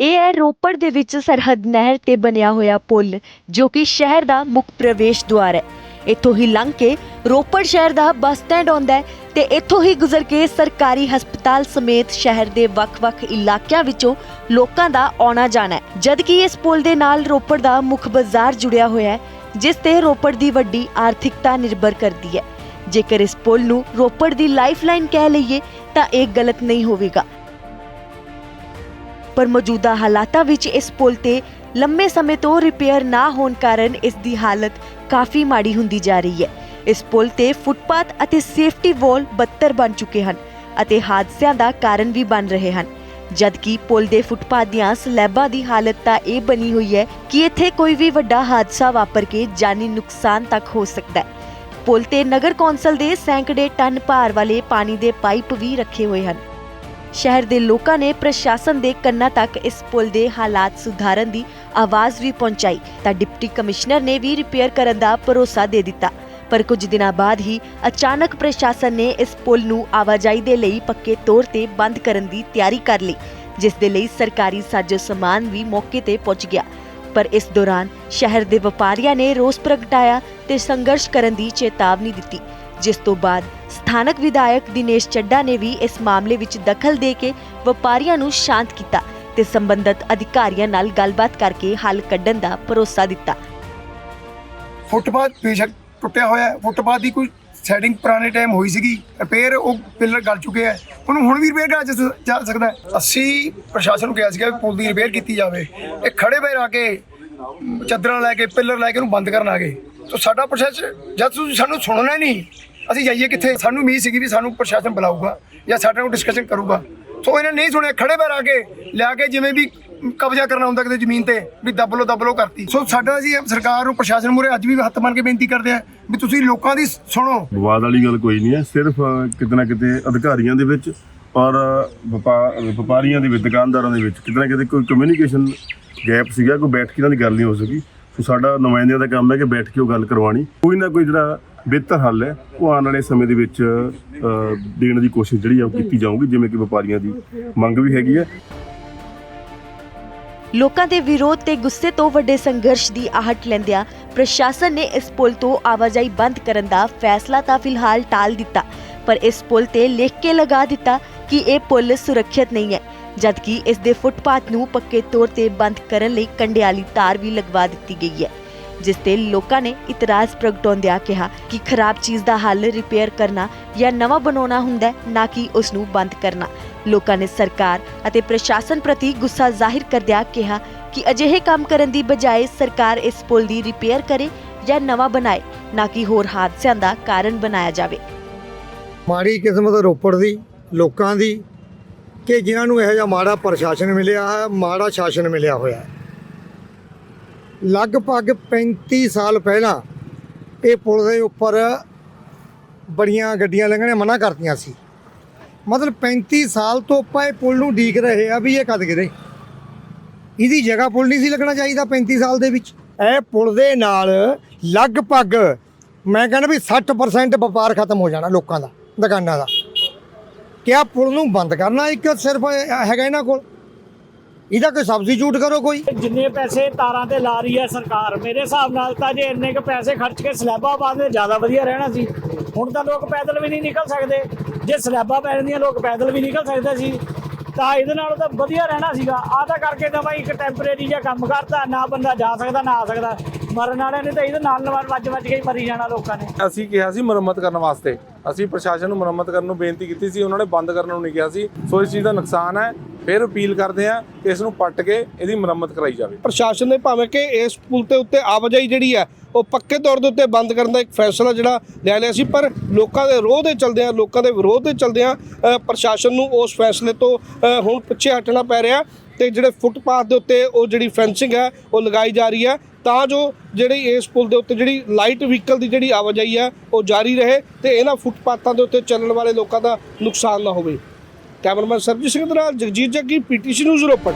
ਇਹ ਹੈ ਰੋਪੜ ਦੇ ਵਿੱਚ ਸਰਹੱਦ ਨਹਿਰ ਤੇ ਬਣਿਆ ਹੋਇਆ ਪੁਲ, ਜੋ ਕਿ ਸ਼ਹਿਰ ਦਾ ਮੁੱਖ ਪ੍ਰਵੇਸ਼ ਦੁਆਰ ਹੈ। ਇੱਥੋਂ ਹੀ ਲੰਘ ਕੇ ਰੋਪੜ ਸ਼ਹਿਰ ਦਾ ਬੱਸ ਸਟੈਂਡ ਆਉਂਦਾ ਹੈ ਤੇ ਇੱਥੋਂ ਹੀ ਗੁਜ਼ਰ ਕੇ ਸਰਕਾਰੀ ਹਸਪਤਾਲ ਸਮੇਤ ਸ਼ਹਿਰ ਦੇ ਵੱਖ-ਵੱਖ ਇਲਾਕਿਆਂ ਵਿੱਚੋਂ ਲੋਕਾਂ ਦਾ ਆਉਣਾ ਜਾਣਾ ਹੈ। ਜਦਕਿ ਇਸ ਪੁਲ ਦੇ ਨਾਲ ਰੋਪੜ ਦਾ ਮੁੱਖ ਬਾਜ਼ਾਰ ਜੁੜਿਆ ਹੋਇਆ ਹੈ, ਜਿਸ ਤੇ ਰੋਪੜ ਦੀ ਵੱਡੀ ਆਰਥਿਕਤਾ ਨਿਰਭਰ ਕਰਦੀ ਹੈ। ਜੇਕਰ ਇਸ ਪੁਲ ਨੂੰ ਰੋਪੜ ਦੀ ਲਾਈਫਲਾਈਨ ਕਹਿ ਲਈਏ, ਤਾਂ ਇਹ ਗਲਤ ਨਹੀਂ ਹੋਵੇਗਾ। ਪਰ ਮੌਜੂਦਾ ਹਾਲਾਤਾਂ ਵਿੱਚ ਇਸ ਪੁਲ ਤੇ ਲੰਮੇ ਸਮੇਂ ਤੋਂ ਰਿਪੇਅਰ ਨਾ ਹੋਣ ਕਾਰਨ ਇਸ ਦੀ ਹਾਲਤ ਕਾਫੀ ਮਾੜੀ ਹੁੰਦੀ ਜਾ ਰਹੀ ਹੈ। ਇਸ ਪੁਲ ਤੇ ਫੁੱਟਪਾਥ ਅਤੇ ਸੇਫਟੀ ਵਾਲ ਬੱਤਰ ਬਣ ਚੁੱਕੇ ਹਨ ਅਤੇ ਹਾਦਸਿਆਂ ਦਾ ਕਾਰਨ ਵੀ ਬਣ ਰਹੇ ਹਨ। ਜਦਕਿ ਪੁਲ ਦੇ ਫੁੱਟਪਾਥ ਦੀਆਂ ਸਲੈਬਾਂ ਦੀ ਹਾਲਤ ਤਾਂ ਇਹ ਬਣੀ ਹੋਈ ਹੈ ਕਿ ਇੱਥੇ ਕੋਈ ਵੀ ਵੱਡਾ ਹਾਦਸਾ ਵਾਪਰ ਕੇ ਜਾਨੀ ਨੁਕਸਾਨ ਤੱਕ ਹੋ ਸਕਦਾ ਹੈ। ਪੁਲ ਤੇ ਨਗਰ ਕੌਂਸਲ ਦੇ ਸੈਂਕੜੇ ਟਨ ਭਾਰ ਵਾਲੇ ਪਾਣੀ ਦੇ ਪਾਈਪ ਵੀ ਰੱਖੇ ਹੋਏ ਹਨ। ਸ਼ਹਿਰ ਦੇ ਲੋਕਾਂ ਨੇ ਪ੍ਰਸ਼ਾਸਨ ਦੇ ਕੰਨਾਂ ਤੱਕ ਇਸ ਪੁਲ ਦੇ ਹਾਲਾਤ ਸੁਧਾਰਨ ਦੀ ਆਵਾਜ਼ ਵੀ ਪਹੁੰਚਾਈ। ਤਾਂ ਡਿਪਟੀ ਕਮਿਸ਼ਨਰ ਨੇ ਵੀ ਰਿਪੇਅਰ ਕਰਨ ਦਾ ਭਰੋਸਾ ਦੇ ਦਿੱਤਾ। ਪਰ ਕੁਝ ਦਿਨਾਂ ਬਾਅਦ ਹੀ ਅਚਾਨਕ ਪ੍ਰਸ਼ਾਸਨ ਨੇ ਇਸ ਪੁਲ ਨੂੰ ਆਵਾਜਾਈ ਦੇ ਲਈ ਪੱਕੇ ਤੌਰ ਤੇ ਬੰਦ ਕਰਨ ਦੀ ਤਿਆਰੀ ਕਰ ਲਈ, ਜਿਸ ਦੇ ਲਈ ਸਰਕਾਰੀ ਸਾਜੋ ਸਮਾਨ ਵੀ ਮੌਕੇ ਤੇ ਪਹੁੰਚ ਗਿਆ। ਪਰ ਇਸ ਦੌਰਾਨ ਸ਼ਹਿਰ ਦੇ ਵਪਾਰੀਆਂ ਨੇ ਰੋਸ ਪ੍ਰਗਟਾਇਆ ਤੇ ਸੰਘਰਸ਼ ਕਰਨ ਦੀ ਚੇਤਾਵਨੀ ਦਿੱਤੀ। ਜਿਸ ਤੋਂ ਬਾਅਦ ਸਥਾਨਕ ਵਿਧਾਇਕ ਦਿਨੇਸ਼ ਚੱਡਾ ਨੇ ਵੀ ਇਸ ਮਾਮਲੇ ਵਿੱਚ ਦਖਲ ਦੇ ਕੇ ਵਪਾਰੀਆਂ ਨੂੰ ਸ਼ਾਂਤ ਕੀਤਾ ਤੇ ਸੰਬੰਧਤ ਅਧਿਕਾਰੀਆਂ ਨਾਲ ਗੱਲਬਾਤ ਕਰਕੇ ਹੱਲ ਕੱਢਣ ਦਾ ਭਰੋਸਾ ਦਿੱਤਾ। ਫੁੱਟਪਾਥ ਬੇਸ਼ੱਕ ਟੁੱਟਿਆ ਹੋਇਆ ਹੈ। ਫੁੱਟਪਾਥ ਦੀ ਕੋਈ ਸੈਟਿੰਗ ਪੁਰਾਣੇ ਟਾਈਮ ਹੋਈ ਸੀਗੀ ਰਿਪੇਅਰ ਉਹ ਪਿਲਰ ਗਲ ਚੁੱਕੇ ਹੈ। ਉਹਨੂੰ ਹੁਣ ਵੀ ਰਿਪੇਅਰ ਕਰਾ ਜਾ- ਜਾ ਸਕਦਾ ਹੈ। ਅਸੀਂ ਪ੍ਰਸ਼ਾਸਨ ਨੂੰ ਕਿਹਾ ਸੀਗਾ ਵੀ ਪੁਲ ਦੀ ਰਿਪੇਅਰ ਕੀਤੀ ਜਾਵੇ। ਇਹ ਖੜੇ ਪੈਰ ਆ ਕੇ ਅਮ, ਚਾਦਰਾਂ ਲੈ ਕੇ ਪਿਲਰ ਲੈ ਕੇ ਉਹਨੂੰ ਬੰਦ ਕਰਨ ਆ ਗਏ। ਸਾਡਾ ਪ੍ਰਸ਼ਾਸਨ ਜਦ ਤੁਸੀਂ ਸਾਨੂੰ ਸੁਣਨਾ ਨਹੀਂ, ਅਸੀਂ ਜਾਈਏ ਕਿੱਥੇ? ਸਾਨੂੰ ਉਮੀਦ ਸੀਗੀ ਵੀ ਸਾਨੂੰ ਪ੍ਰਸ਼ਾਸਨ ਬੁਲਾਊਗਾ ਜਾਂ ਸਾਡੇ ਨਾਲ ਡਿਸਕਸ਼ਨ ਕਰੂਗਾ। ਸੋ ਇਹਨੇ ਨਹੀਂ ਸੁਣਿਆ, ਖੜੇ ਪੈਰ ਆ ਕੇ, ਲਿਆ ਕੇ ਜਿਵੇਂ ਵੀ ਕਬਜ਼ਾ ਕਰਨਾ ਹੁੰਦਾ ਕਿਤੇ ਜ਼ਮੀਨ ਤੇ, ਵੀ ਦੱਬ ਲੋ ਦੱਬ ਲੋ ਕਰਤੀ। ਸੋ ਸਾਡਾ ਜੀ ਸਰਕਾਰ ਨੂੰ ਪ੍ਰਸ਼ਾਸਨ ਮੂਹਰੇ ਅੱਜ ਵੀ ਹੱਥ ਮੰਨ ਕੇ ਬੇਨਤੀ ਕਰਦੇ ਆ ਵੀ ਤੁਸੀਂ ਲੋਕਾਂ ਦੀ ਸੁਣੋ। ਵਿਵਾਦ ਵਾਲੀ ਗੱਲ ਕੋਈ ਨਹੀਂ ਹੈ, ਸਿਰਫ ਕਿਤੇ ਨਾ ਕਿਤੇ ਅਧਿਕਾਰੀਆਂ ਦੇ ਵਿੱਚ ਔਰ ਵਪਾ- ਵਪਾਰੀਆਂ ਦੇ ਵਿੱਚ, ਦੁਕਾਨਦਾਰਾਂ ਦੇ ਵਿੱਚ ਕਿਤੇ ਨਾ ਕਿਤੇ ਕੋਈ ਕਮਿਊਨੀਕੇਸ਼ਨ ਗੈਪ ਸੀਗਾ, ਕੋਈ ਬੈਠ ਕੇ ਇਹਨਾਂ ਦੀ ਗੱਲ ਨਹੀਂ ਹੋ ਸਕੀ। ਸੋ ਸਾਡਾ ਨੁਮਾਇੰਦਿਆਂ ਦਾ ਕੰਮ ਹੈ ਕਿ ਬੈਠ ਕੇ ਉਹ ਗੱਲ ਕਰਵਾਣੀ ਕੋਈ ਨਾ ਕੋਈ ਜਿਹੜਾ ਬਿਹਤਰ ਹੱਲ ਹੈ, ਉਹ ਆਉਣ ਵਾਲੇ ਸਮੇਂ ਦੇ ਵਿੱਚ ਦੇਣ ਦੀ ਕੋਸ਼ਿਸ਼ ਜਿਹੜੀ ਆ ਉਹ ਕੀਤੀ ਜਾਊਗੀ, ਜਿਵੇਂ ਕਿ ਵਪਾਰੀਆਂ ਦੀ ਮੰਗ ਵੀ ਹੈਗੀ ਹੈ। ਲੋਕਾਂ ਦੇ ਵਿਰੋਧ ਤੇ ਗੁੱਸੇ ਤੋਂ ਵੱਡੇ ਸੰਘਰਸ਼ ਦੀ ਆਹਟ ਲੈਂਦਿਆਂ ਪ੍ਰਸ਼ਾਸਨ ਨੇ ਇਸ ਪੁਲ ਤੋਂ ਆਵਾਜਾਈ ਬੰਦ ਕਰਨ ਦਾ ਫੈਸਲਾ ਤਾਂ ਫਿਲਹਾਲ ਟਾਲ ਦਿੱਤਾ, ਪਰ ਇਸ ਪੁਲ ਤੇ ਲਿਖ ਕੇ ਲਗਾ ਦਿੱਤਾ ਕਿ ਇਹ ਪੁਲ ਸੁਰੱਖਿਅਤ ਨਹੀਂ ਹੈ। ਜਦਕਿ ਇਸ ਦੇ ਫੁੱਟਪਾਥ ਨੂੰ ਪੱਕੇ ਤੌਰ ਤੇ ਬੰਦ ਕਰਨ ਲਈ ਕੰਡਿਆਲੀ ਤਾਰ ਵੀ ਲਗਵਾ ਦਿੱਤੀ ਗਈ ਹੈ, ਜਿਸ ਤੇ ਲੋਕਾਂ ਨੇ ਇਤਰਾਜ਼ ਪ੍ਰਗਟਾਉਂਦਿਆਂ ਕਿਹਾ ਕਿ ਖਰਾਬ ਚੀਜ਼ ਦਾ ਹੱਲ ਰਿਪੇਅਰ ਕਰਨਾ ਜਾਂ ਨਵਾਂ ਬਣਾਉਣਾ ਹੁੰਦਾ ਹੈ, ਨਾ ਕਿ ਉਸ ਨੂੰ ਬੰਦ ਕਰਨਾ। ਲੋਕਾਂ ਨੇ ਸਰਕਾਰ ਅਤੇ ਪ੍ਰਸ਼ਾਸਨ ਪ੍ਰਤੀ ਗੁੱਸਾ ਜ਼ਾਹਿਰ ਕਰਦਿਆਂ ਕਿਹਾ ਕਿ ਅਜਿਹੇ ਕੰਮ ਕਰਨ ਦੀ ਬਜਾਏ ਸਰਕਾਰ ਇਸ ਪੁਲ ਦੀ ਰਿਪੇਅਰ ਕਰੇ ਜਾਂ ਨਵਾਂ ਬਣਾਏ, ਨਾ ਕਿ ਹੋਰ ਹਾਦਸਿਆਂ ਦਾ ਕਾਰਨ ਬਣਾਇਆ ਜਾਵੇ। ਮਾੜੀ ਕਿਸਮਤ ਰੋਪੜ ਦੀ, ਲੋਕਾਂ ਦੀ ਕਿ ਜਿਨ੍ਹਾਂ ਨੂੰ ਇਹੋ ਜਿਹਾ ਮਾੜਾ ਪ੍ਰਸ਼ਾਸਨ ਮਿਲਿਆ ਹੈ, ਮਾੜਾ ਸ਼ਾਸਨ ਮਿਲਿਆ ਹੋਇਆ ਹੈ। ਲਗਭਗ 35 ਸਾਲ ਪਹਿਲਾਂ ਇਹ ਪੁਲ ਦੇ ਉੱਪਰ ਬੜੀਆਂ ਗੱਡੀਆਂ ਲੰਘਣੇ ਮਨਾ ਕਰਤੀਆਂ ਸੀ। ਮਤਲਬ 35 ਸਾਲ ਤੋਂ ਆਪਾਂ ਇਹ ਪੁਲ ਨੂੰ ਡੀਕ ਰਹੇ ਆ ਵੀ ਇਹ ਕਦ ਗਿਰੇ। ਇਹਦੀ ਜਗ੍ਹਾ ਪੁਲ ਨਹੀਂ ਸੀ ਲੱਗਣਾ ਚਾਹੀਦਾ 35 ਸਾਲ ਦੇ ਵਿੱਚ। ਇਹ ਪੁਲ ਦੇ ਨਾਲ ਲਗਭਗ ਮੈਂ ਕਹਿੰਦਾ ਵੀ 60% ਵਪਾਰ ਖਤਮ ਹੋ ਜਾਣਾ ਲੋਕਾਂ ਦਾ, ਦੁਕਾਨਾਂ ਦਾ। ਕਿਆ ਪੁਲ ਨੂੰ ਬੰਦ ਕਰਨਾ ਇੱਕ ਸਿਰਫ ਹੈਗਾ ਇਹਨਾਂ ਕੋਲ? ਇਹਦਾ ਕੋਈ ਸਬਸਟੀਟਿਊਟ ਕਰੋ ਕੋਈ? ਜਿੰਨੇ ਪੈਸੇ ਤਾਰਾਂ ਤੇ ਲਾ ਰਹੀ ਹੈ ਸਰਕਾਰ, ਮੇਰੇ ਹਿਸਾਬ ਨਾਲ ਤਾਂ ਜੇ ਇੰਨੇ ਕੁ ਪੈਸੇ ਖਰਚ ਕੇ ਸਲੈਬਾਂ ਪਾਉਂਦੇ ਜ਼ਿਆਦਾ ਵਧੀਆ ਰਹਿਣਾ ਸੀ, ਹੁਣ ਤਾਂ ਲੋਕ ਪੈਦਲ ਵੀ ਨਹੀਂ ਨਿਕਲ ਸਕਦੇ। ਜੇ ਸਲੈਬਾਂ ਪੈ ਜਾਂਦੀਆਂ ਲੋਕ ਪੈਦਲ ਵੀ ਨਿਕਲ ਸਕਦੇ ਸੀ ਤਾਂ ਇਹਦੇ ਨਾਲ ਤਾਂ ਵਧੀਆ ਰਹਿਣਾ ਸੀਗਾ। ਆਹ ਤਾਂ ਕਰਕੇ ਤਾਂ ਬਾਈ ਇੱਕ ਟੈਂਪਰੇਰੀ ਜਿਹਾ ਕੰਮ ਕਰਤਾ ਨਾ ਬੰਦਾ ਜਾ ਸਕਦਾ ਨਾ ਆ ਸਕਦਾ। ਮਰਨ ਵਾਲੇ ਨੇ ਤਾਂ ਇਹਦੇ ਨਾਲ ਨਾਲ ਵੱਜ ਵੱਜ ਕੇ ਹੀ ਮਰੀ ਜਾਣਾ ਲੋਕਾਂ ਨੇ। ਅਸੀਂ ਕਿਹਾ ਸੀ ਮੁਰੰਮਤ ਕਰਨ ਵਾਸਤੇ। ਅਸੀਂ ਪ੍ਰਸ਼ਾਸਨ ਨੂੰ ਮੁਰੰਮਤ ਕਰਨ ਨੂੰ ਬੇਨਤੀ ਕੀਤੀ ਸੀ ਉਹਨਾਂ ਨੇ ਬੰਦ ਕਰਨ ਨੂੰ ਨਹੀਂ ਕਿਹਾ ਸੀ। ਸੋ ਇਸ ਚੀਜ਼ ਦਾ ਨੁਕਸਾਨ ਹੈ। ਫਿਰ ਅਪੀਲ ਕਰਦੇ ਆ ਕਿ ਇਸ ਨੂੰ ਪੱਟ ਕੇ ਇਹਦੀ ਮੁਰੰਮਤ ਕਰਾਈ ਜਾਵੇ। ਪ੍ਰਸ਼ਾਸਨ ਨੇ ਭਾਵੇਂ ਕਿ ਇਸ ਪੁਲ ਤੇ ਉੱਤੇ ਆਵਾਜਾਈ ਜਿਹੜੀ ਹੈ ਉਹ ਪੱਕੇ ਤੌਰ ਦੇ ਉੱਤੇ ਬੰਦ ਕਰਨ ਦਾ ਇੱਕ ਫੈਸਲਾ ਜਿਹੜਾ ਲੈ ਲਿਆ ਸੀ, ਪਰ ਲੋਕਾਂ ਦੇ ਰੋਹ ਦੇ ਚਲਦਿਆਂ, ਲੋਕਾਂ ਦੇ ਵਿਰੋਧ ਦੇ ਚਲਦਿਆਂ ਪ੍ਰਸ਼ਾਸਨ ਨੂੰ ਉਸ ਫੈਸਲੇ ਤੋਂ ਹੁਣ ਪਿੱਛੇ ਹਟਣਾ ਪੈ ਰਿਹਾ ਤੇ ਜਿਹੜੇ ਫੁੱਟਪਾਥ ਦੇ ਉੱਤੇ ਉਹ ਜਿਹੜੀ ਫੈਂਸਿੰਗ ਹੈ, ਉਹ ਲਗਾਈ ਜਾ ਰਹੀ ਹੈ। ਤਾਂ ਜੋ ਜਿਹੜੀ ਇਸ ਪੁਲ ਦੇ ਉੱਤੇ ਜਿਹੜੀ ਲਾਈਟ ਵਹੀਕਲ ਦੀ ਜਿਹੜੀ ਆਵਾਜਾਈ ਹੈ, ਉਹ ਜਾਰੀ ਰਹੇ ਤੇ ਇਹਨਾਂ ਫੁੱਟਪਾਥਾਂ ਦੇ ਉੱਤੇ ਚੱਲਣ ਵਾਲੇ ਲੋਕਾਂ ਦਾ ਨੁਕਸਾਨ ਨਾ ਹੋਵੇ। ਕੈਮਰਾਮੈਨ ਸਰਬਜੀਤ ਸਿੰਘ ਦੇ ਨਾਲ ਜਗਜੀਤ ਜੱਗੀ, ਪੀਟੀਸੀ ਨਿਊਜ਼ ਰੋਪੜ।